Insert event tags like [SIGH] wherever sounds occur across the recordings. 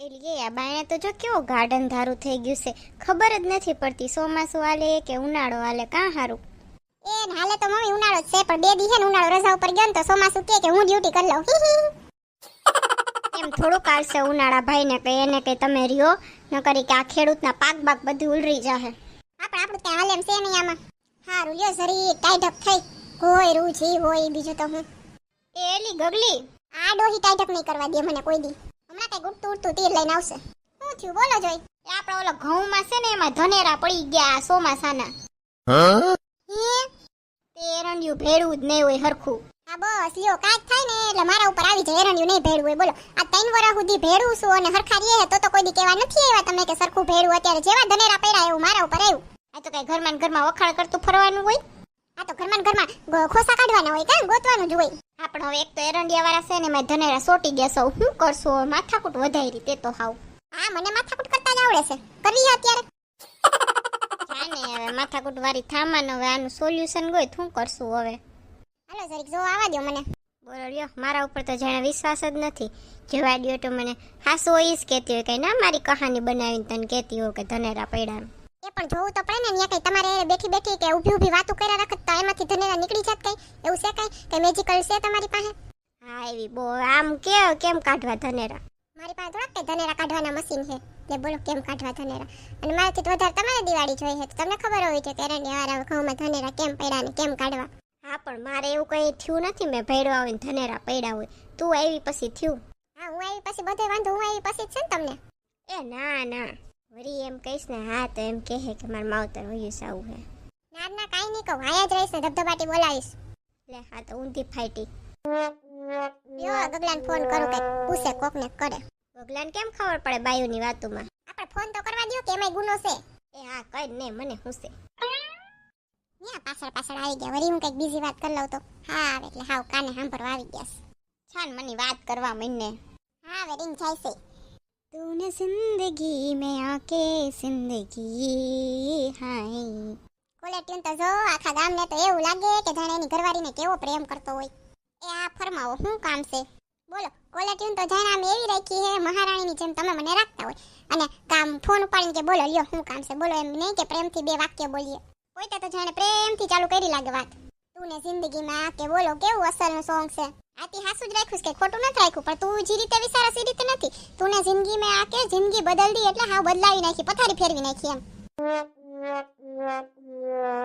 એલી આ બાયણે તો જો કેવો ગાર્ડન ધારું થઈ ગયું છે ખબર જ નથી પડતી ચોમાસું હાલે કે ઉનાળો હાલે કાં હારું? એ ને હાલે તો મમ્મી ઉનાળો જ છે પણ બે દી ને ઉનાળો રજા ઉપર ગયો ને તો ચોમાસું કે કે હું ડ્યુટી કરી લઉં. હી [LAUGHS] હી. એમ થોડુંક આવશે ઉનાળા ભાઈને કે એને કે તમે રહ્યો ન કરી કે આ ખેડૂતના પાક બાક બધું ઉલરી જાહે. આપણે આપણું ત્યાં હાલે એમ છે નહીં આમાં. હારું લ્યો શરીર ટાઈટઅપ થઈ. હોય રૂ જી હોય બીજું તો હું. એ એલી ગગલી? આ ડોહી ટાઈટઅપ નહીં કરવા દે મને કોઈ દી. હમણાં કઈ ઉડતું ઉડતું તીર લઈને આવશે. શું થયું? બોલો જોઈ. એ આપણે ઓલો ઘઉંમાં છે ને એમાં ધનેરા પડી ગયા હે? તે એરંડિયું ભેળવું જ નહીં હોય હરખું. હા બસ લ્યો કાંઈક થાય ને એટલે મારા ઉપર આવી જાય એરંડિયું નહીં ભેળવું હોય. બોલો આ ત્રણ વર્ષ સુધી ભેળવું છું અને હરખા રીએ તો તો કોઈ દી કહેવા નથી આવ્યા તમે કે સરખું ભેળવું. અત્યારે જેવા ધનેરા પડ્યા એવું મારા ઉપર આવ્યું. આ તો કઈ ઘરમાં ઘરમાં વખાણ કરતું ફરવાનું હોય? આ તો ઘરમાં ઘરમાં ખોસા કાઢવાના હોય કાં ગોતવાનું જ હોય. આપણે હવે એક તો એરંડિયા વાળા છે ને મેં ધનેરા સોટી ગયા સૌ શું કરશો? માથાકૂટ વધારી રીતે તો હાવ. હા, મને માથાકૂટ કરતા જ આવડે છે. કરી અત્યારે. જાને હવે માથાકૂટ વાળી થામાન, હવે આનું સોલ્યુશન ગોય શું કરશું હવે. હાલો, જરીક જો આવા દો મને. બોલો મારા ઉપર તો જાણે વિશ્વાસ જ નથી. જોવા દ્યો તો મને. હાસુ હોય કહેતી હોય કે ના મારી કહાની બનાવીને તને કહેતી હોય કે ધનેરા પડ્યા પણ જોવું તો પડે ને અહીંયા કઈ તમારે બેઠી બેઠી કે ઊભી ઊભી વાતો કર્યા રાખત તો એમાંથી ધનેરા નીકળી જાત કઈ. એવું છે કઈ? કઈ મેજિકલ છે તમારી પાસે? હા એવી બો આમ કે કેમ કાઢવા ધનેરા? મારી પાસે થોડાક કે ધનેરા કાઢવાના મશીન છે. એટલે બોલો કેમ કાઢવા ધનેરા? અને મારાથી તો વધારે તમારે દિવાળી જોઈ છે. તો તમને ખબર હોવી છે કે એરંડી વાળા ઘઉંમાં ધનેરા કેમ પડ્યા ને કેમ કાઢવા? હા પણ મારે એવું કઈ થયું નથી. મેં ભેડવા હોય ને ધનેરા પડ્યા હોય. તું આવી પછી થયું? હા હું આવી પછી બધે વાંધો હું આવી પછી જ છે ને તમને? એ ના ના. વળી એમ કહીશ ને હા તો એમ કહે કે મારા માવતર હોયું સાવું હે ના ના કાંઈ નહીં કહું હાયા જ રહીશ ને ધબધબાટી બોલાવીશ. લે હા તો ઊંધી ફાઈટી યો ગગલાને ફોન કરું કઈ પૂછે કોકને કરે. ભગલાને કેમ ખબર પડે બાયુની વાતોમાં? આપણે ફોન તો કરવા દો કે એમાં ગુનો છે. એ હા કઈ ને મને હું છે? ન્યા પાછળ પાછળ આવી ગયા વળી હું કંઈક બીજી વાત કરી લઉં તો? હા આવે એટલે હાવ કાને સાંભળવા આવી ગયા છે. છાન મને વાત કરવા મને હા હવે રિંગ જાય છે. तूने જિંદગી મેં આકે જિંદગી હાય કોલે તો જો, આખા ગામને તો એવું લાગે કે જાણે એની ઘરવાળીને કેવો પ્રેમ કરતો હોય. એ આ ફરમાવો, શું કામ છે? બોલો, કોલે ટ્યુન તો જાણે આમ એવી રાખી હે મહારાણીની જેમ તમે મને રાખતા હોય. અને કામ ફોન ઉપાડીને કે બોલો, લ્યો, શું કામ છે? બોલો એમ નહીં કે પ્રેમથી બે વાક્ય બોલીએ. પોતે તો જાણે પ્રેમથી ચાલુ કરી લાગે વાત. તું ને જિંદગીમાં કે બોલો, કેવું અસલનું સોંગ છે? આથી હાસું જ રાખ્યું કે ખોટું નથી રાખ્યું, પણ તું જે રીતે વિચારસ એ રીતે નથી. તું ને જિંદગીમાં આ કે, જિંદગી બદલ દી એટલે હાવ બદલાવી નાખી, પથારી ફેરવી નાખી એમ.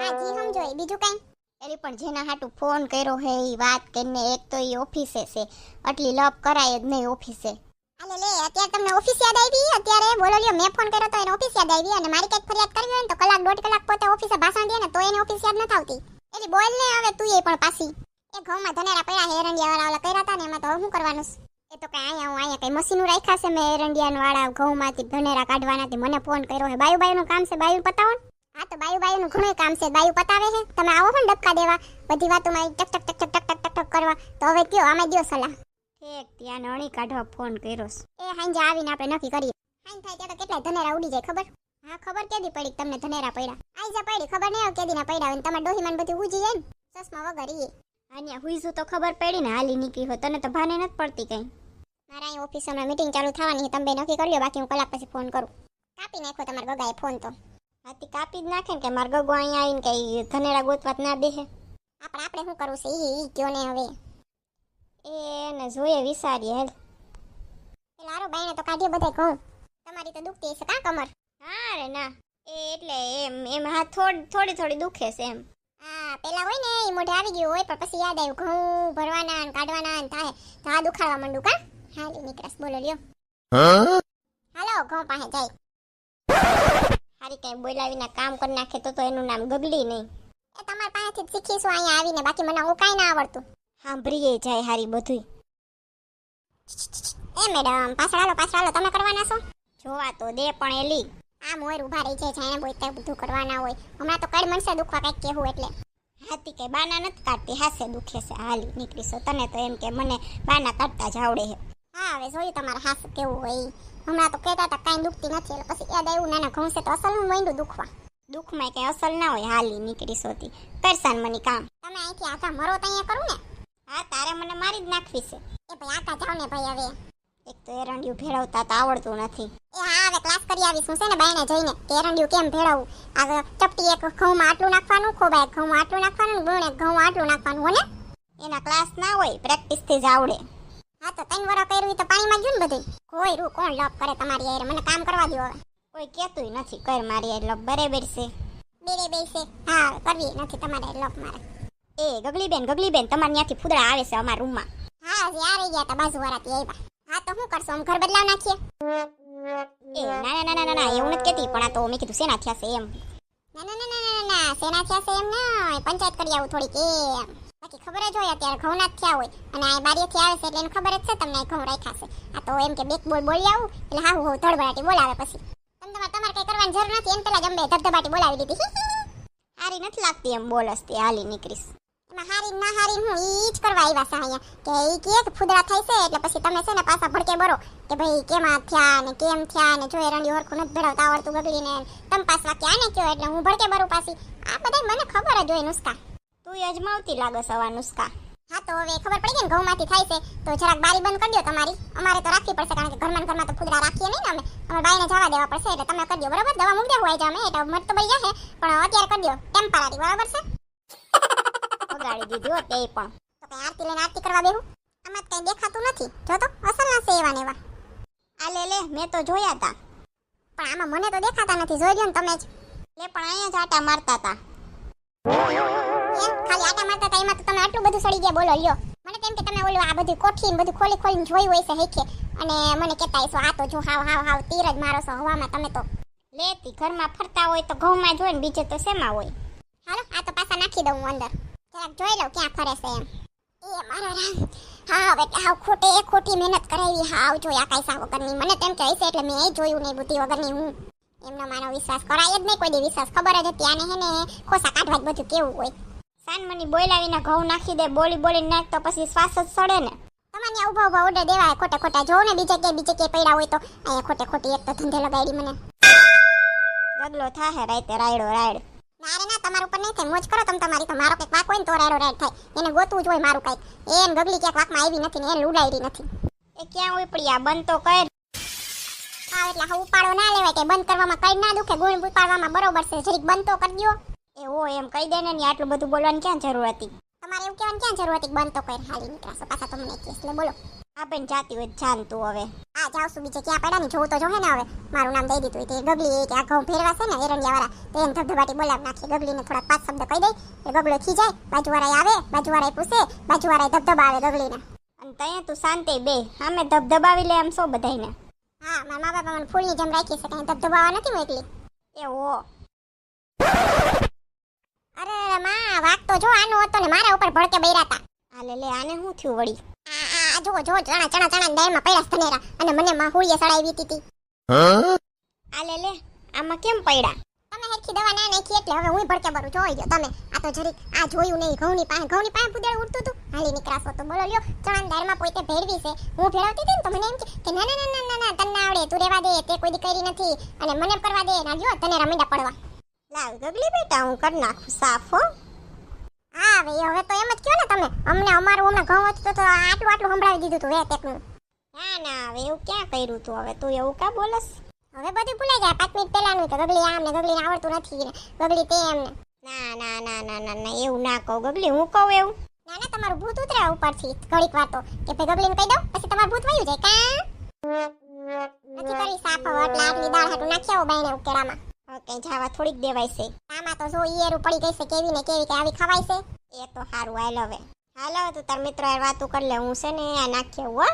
હા, જી સમજો એ, બીજું કઈ? એલી પણ જેના હાટું ફોન કર્યો હે એ વાત કરીને એક તો એ ઓફિસે છે. આટલી લપ કરાય જ નહીં ઓફિસે અલે લે, અત્યારે તમને ઓફિસ યાદ આવી? અત્યારે બોલો લ્યો, મેં ફોન કર્યો તો એને ઓફિસ યાદ આવી અને મારી કંઈક ફરિયાદ કરવી હોય ને તો કલાક દોઢ કલાક પોતે ઓફિસે ભાષણ દે ને તો એને ઓફિસ યાદ નથી આવતી. એલી બોલ ને હવે તું એ પણ પાસી એ ઘઉંમાં ધનેરા પડ્યા હેરંડિયા વાળા ઓલા કર્યા હતા ને એમાં તો હું કરવાનું એ તો કાંઈ અહીંયા હું અહીંયા કઈ મશીનું રાખ્યા છે મેં એરંડિયાન વાળા ઘઉંમાંથી ધનેરા કાઢવાનાથી મને ફોન કર્યો હે બાયુ બાયુનું કામ છે બાયુ પતાવો હા તો બાયુ બાયુનું ઘણું કામ છે બાયુ પતાવે છે. તમે આવો પણ ડબકા દેવા. બધી વાતોમાં ટક ટક ટક ટક ટક ટક કરવા. તો હવે કયો અમે દો સલાહ. ઠીક ત્યાં નણી કાઢવા ફોન કર્યો એ હાંજા આવીને આપણે નક્કી કરીએ. હાંજ થાય ત્યાં તો કેટલા ધનેરા ઉડી જાય ખબર? હા, ખબર કેદી પડી કે તમને ધનેરા પડ્યા? આઈ જા પડી, ખબર નહીં કેદી ના પડ્યા હોય ને તમારે ડોહીમાં ને બધું ઉજી જાય ને? ચશ્મા વગર ઈ. આન્યા હુઈશું તો ખબર પડી ને હાલી નીકળી હોય તને તો ભાને નથી પડતી કઈ. મારા અહીં ઓફિસ હમણાં મીટિંગ ચાલુ થવાની છે, તમે બે નક્કી કરી લો બાકી હું કલાક પછી ફોન કરું. કાપી નાખો તમારા ગગાએ ફોન તો. હાથી કાપી જ નાખે ને કે માર ગગો અહીંયા આવીને કઈ ધનેરા ગોતવાત ના બેહે આપણે આપણે શું કરવું છે? ઈ ઈ કયો ને હવે. એને જોઈએ, વિચારીએ હેલ. પેલા આરો બાઈને તો કાઢીએ બધાય ઘઉં. તમારી તો દુખતી હશે કા કમર? હા રે ના. એ એટલે એમ એમ હા થોડી થોડી થોડી દુખે છે એમ. હા પેલા હોય ને એ મોઢે આવી ગયું હોય પણ પછી યાદ આવ્યું ઘઉં ભરવાના ને કાઢવાના ને થાય તો આ દુખાડવા માંડું કા? હાલી નીકળસ બોલો લ્યો. હાલો ઘઉં પાસે જાય. હારી કઈ બોલાવીને કામ કરી નાખે તો તો એનું નામ ગગલી નહીં. એ તમારા પાસેથી શીખીશું અહીંયા આવીને બાકી મને હું કાંઈ ના આવડતું. સાંભળીએ જાય હારી બધું એ મેડમ પાછળ હાલો પાછળ હાલો તમે કરવાના છો? જોવા તો દે પણ એલી. આમ મોર ઊભા રહી છે જાણે બોલતા બધું કરવાના હોય. હમણાં તો કઈ મનસે દુખવા કંઈક કેવું એટલે. હાથી કે બાના નથી કાઢતી હાસે દુખે છે. હાલી નીકળીશો તને તો એમ કે મને બાના કાઢતા જ આવડે છે. હા હવે જોયું તમારે હાસ કેવું હોય હમણાં તો કહેતા હતા કાંઈ દુખતી નથી એટલે પછી યાદ આવ્યું નાના ઘઉં છે તો અસલનું માંડ્યું દુખવા. દુઃખમાં કંઈ અસલ ના હોય હાલી નીકળી સોતી કરશાન મને કામ. તમે અહીંથી આખા મરો તો અહીંયા કરું ને? હા તારે મને મારી જ નાખવી છે. એ ભાઈ આખા જાવ ને ભાઈ હવે. એક તો એરંડિયું ભેળવતા તો આવડતું નથી. ક્લાસ કરી આવીશ. છે ને બાયને જઈને કે એરંડિયું કેમ ભેળવવું આ ચપટી એક ઘઉંમાં આટલું નાખવાનું ખોબા એક ઘઉંમાં આટલું નાખવાનું ગુણ એક ઘઉં આટલું નાખવાનું હોને એના ક્લાસ ના હોય પ્રેક્ટિસથી જ આવડે. હા તો ત્રણ વરસ કર્યું તો પાણીમાં ગયું ને બધું કોઈ રૂ કોણ લપ કરે તમારી હારે? મને કામ કરવા દો હવે. કોઈ કહેતુંય નથી, કર મારી એટલે બરાબર છે. બેરે બેસે. હા, કરવી નથી તમારે લપ મારે. એ ગગલી બેન ગગલી બેન તમારે ત્યાંથી ફૂદડા આવે છે અમારા રૂમમાં. હા જે આવી ગયા તા બાજુવાળાથી આવ્યા. હા તો શું કરશો, આમ ઘર બદલાવ નાખીએ? એ ના ના ના ના ના એવું નથી કહેતી પણ આ તો મેં કીધું સેના થયા છે એમ ના ના ના ના ના સેના થયા છે એમ ના પંચાયત કરી આવું થોડીક એમ બાકી ખબર જ હોય અત્યારે ઘઉં ના જ થયા હોય અને આ બારીએથી આવે છે એટલે એને ખબર જ છે તમને ઘઉં રાખ્યા છે આ તો એમ કે બેક બોલ બોલી આવું એટલે હા હું ધડબડાટી બોલાવે પછી તમે તમારે તમારે કઈ કરવાની જરૂર નથી એમ પેલા જંબે ધબધબાટી બોલાવી દીધી સારી નથી લાગતી એમ બોલસ તે હાલી નીકળીશ એમાં હારી ના હારી હું ઈ જ કરવા આવ્યા છે અહીંયા. કે ઈ કે કે ફુદરા થાય છે એટલે પછી તમે છે ને પાછા ભડકે બરો. કે ભાઈ કેમાં થયા ને કેમ થયા ને જો એરંડી હરખું નથી ભેળવતા આવડતું ગગડીને તમે પાછા વાક્ય આને કયો? એટલે હું ભડકે બરું પાછી. આ બધા મને ખબર જ હોય નુસ્ખા તું અજમાવતી લાગે સવા નુસ્ખા હા, તો હવે ખબર પડી ગઈ ને ઘઉંમાંથી થાય છે. તો જરાક બારી બંધ કરી દો તમારી. અમારે તો રાખવી પડશે કારણ કે ઘરમાં ને ઘરમાં તો ફુદરા રાખીએ નહીં ને અમે. અમારે બાઈને જવા દેવા પડશે એટલે તમે કરી દો. બરાબર? દવા મૂકી દેવું હોય છે અમે એટલે મત તો બળી જશે પણ અત્યારે કરી દો. ટેમ્પરરી, બરાબર છે? વગાડી દીધું તે પણ. તો કઈ આરતી લઈને આરતી કરવા બેહું? આમાં કઈ દેખાતું નથી. જો તો અસલના છે એવા નેવા આ લે લે, મેં તો જોયા હતા પણ આમાં મને તો દેખાતા નથી. જોઈ લ્યો ને તમે જ. લે, પણ અહીંયા જ આટા મારતા હતા ખાલી આટા મારતા હતા એમાં તો તમે આટલું બધું સડી ગયા, બોલો, લ્યો. મને તેમ કે તમે ઓલું આ બધું કોઠી ને બધું ખોલી ખોલીને જોયું હોય છે હેખે અને મને કહેતા હશો, આ તો જો હાવ હાવ હાવ તીર જ મારો છો, હવામાં તમે તો. લેતી ઘરમાં ફરતા હોય તો ઘઉંમાં જ હોય ને બીજે તો શેમાં હોય? હાલો, આ તો પાછા નાખી દઉં અંદર. જરાક જોઈ લઉં ક્યાં ફરે છે એમ. એ મારો રામ. હા હવે હાવ ખોટે ખોટી મહેનત કરાવી. હાવ જોયા કાંઈ વગરની મને તેમ કહે છે એટલે મેં એ જોયું નહીં બુદ્ધિ વગરની હું. એમનો મારો વિશ્વાસ કરાય જ નહીં કોઈ દી વિશ્વાસ ખબર જ હતી. આને હે ને ખોસા કાઢવા જ બધું કેવું હોય. સાનમની બોલાવીને ઘઉં નાખી દે બોલી બોલી નાખ તો પછી શ્વાસ જ સડે ને. તમારે ઊભા ઊભા ઓર્ડર દેવાય ખોટા ખોટા. જોઉં ને બીજે ક્યાંય બીજે ક્યાંય પડ્યા હોય તો. અહીંયા ખોટે ખોટી એક તો ધંધે લગાડી મને. ગગલો થાહે રાતે રાયડો રાયડ. ના રે ના તમારા ઉપર નહીં થાય મોજ કરો તમે તમારી. તો મારો કંઈક વાક હોય ને તો રેડો રેડ થાય. એને ગોતવું જ હોય મારું કંઈક. એને ગગલી ક્યાંક વાકમાં આવી નથી ને એને ઉડાડી નથી. એ ક્યાં ઉપડ્યા બંધ તો કર. હા એટલે હા ઉપાડો ના લેવાય કે બંધ કરવામાં કઈ ના દુખે ગુણ ઉપાડવામાં બરોબર છે. જરીક બંધ તો કરી દ્યો એ હો એમ કહી દે ને આટલું બધું બોલવાની ક્યાં જરૂર હતી? તમારે એવું કહેવાની ક્યાં જરૂર હતી બંધ તો કરી હાલી નીકળાશો પાછા તમને કેસ એટલે બોલો. આ જાતી હોય જાન તું હવે. આ જાવ છું બીજે ક્યાં પડ્યા ને? જોવું તો જોહે ને હવે. મારું નામ દઈ દીધું તે ગગલી કે આ ઘઉં ફેરવા છે ને એરંડિયા વાળા તો એને ધબધબાટી બોલાવી નાખી. ગગલીને થોડા પાંચ શબ્દ કહી દઈ એ ગગલો ખીજાય બાજુવાળા આવે બાજુવાળા પૂછે બાજુવાળા ધબધબા આવે ગગલીને. અને તય તું શાંતિ બે અમે ધબધબાવી લે એમ સો બધાને હા મારા મા બાપા મને ફૂલની જેમ રાખી છે કઈ ધબધબાવા નથી મોકલી. એ હો. અરે માં વાત તો જો આનો હતો ને મારા ઉપર ભડકે બૈરા હતા આ લે લે આને શું થયું વળી? આ જો જો ચણા ચણા ચણા દાળમાં પડ્યા ધનેરા. અને મને માં હુઈએ સડાવી દીધી. આ લે લે આમાં કેમ પડ્યા તમે હેઠી દવા ના નાખી, એટલે હવે હું ભડકે ભરું. જોઈ ગયો તમે. આ તો જરીક, આ જોયું નહીં, ઘઉંની પાસે ઘઉંની પાસે પુદેડ ઉડતું હતું. હાલી નીકળાશો તો બોલો લ્યો. ચણા દાળમાં પોતે ભેળવી છે. હું ભેળવતી હતી ને તો મને એમ કે ના ના ના ના ના તને આવડે, તું રેવા દે, તે કોઈ દીકરી નથી. અને મને કરવા દે. ના, લ્યો તને રમીડા પડવા. લાવ ગગલી બેટા, હું કરી નાખું સાફ, હો. હા હવે હવે તો એમ જ કયો ને તમે. અમને અમારું હમણાં ઘઉં હતું તો- આટલું આટલું સંભળાવી દીધું તું વે તેકનું ના ના, હવે એવું ક્યાં કર્યું તું? હવે તું એવું ક્યાં બોલસ? હવે બધું ભૂલાઈ જાય, પાંચ મિનિટ પહેલાનું કે ગગલી આમ ને ગગલીને આવડતું નથી ગગલી તે એમ ને. ના ના ના ના ના એવું ના કહું. ગગલી, હું કહું એવું? ના ના, તમારું ભૂત ઉતરે ઉપરથી, ઘડીક વાર તો. કે ભાઈ, ગગલીને કહી દઉં, પછી તમારું ભૂત વયું જાય, કા? નથી કરી સાફ હવે એટલે આટલી દાળ હાટું નાખ્યા હો બાયણે ઉકેડામાં. હવે જાવા થોડીક દેવાય છે. આમાં તો જો ઈયરું પડી ગઈ છે કેવી ને કેવી કે આવી ખવાય છે? એ તો સારું આઈ લવે હાલ તું તાર મિત્ર યાર વાતું કરી લે, હું છે ને આ નાખી આવું,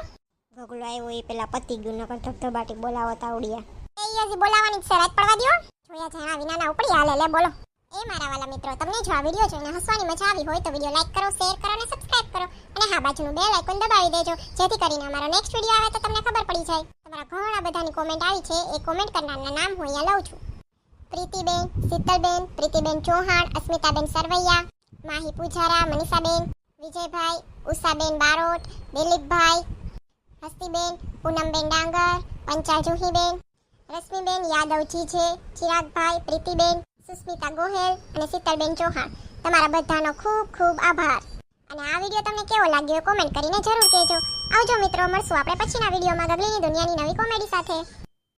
હો. ગગલો આવ્યો એ પેલા પતી ગયું નકર ધબધબાટી બોલાવો તાવડિયા એ હજી બોલાવવાની છે, રાત પડવા દો જોયા જાણા વિના ના ઉપડી, હાલે, લે, બોલો. એ મારા વાલા મિત્રો, તમને જો આ વીડિયો જોઈને હસવાની મજા આવી હોય તો વીડિયો લાઈક કરો શેર કરો અને સબસ્ક્રાઇબ કરો. અને હા, બાજુનું બેલ આઇકોન દબાવી દેજો, જેથી કરીને અમારો નેક્સ્ટ વીડિયો આવે તો તમને ખબર પડી જાય. તમારા ઘણા બધાની કોમેન્ટ આવી છે, એ કોમેન્ટ કરનારના નામ હું અહીંયા લઉં છું. પ્રીતિબેન, શીતલબેન, પ્રીતિબેન ચૌહાણ, અસ્મિતાબેન સરવૈયા, માહી પૂજારા, મનીષાબેન, વિજયભાઈ, ઉષાબેન બારોટ, દિલીપભાઈ, હસ્તીબેન, પૂનમબેન ડાંગર, પંચાલ જુહીબેન, રશ્મિબેન યાદવજી છે ચિરાગભાઈ, પ્રીતિબેન, સુસ્મિતા ગોહેલ અને શીતલબેન ચૌહાણ. તમારા બધાનો ખૂબ ખૂબ આભાર. અને આ વીડિયો તમને કેવો લાગ્યો કોમેન્ટ કરીને જરૂર કહેજો. આવજો મિત્રો, મળશું આપણે પછીના વિડીયોમાં ગગલીની દુનિયાની નવી કોમેડી સાથે.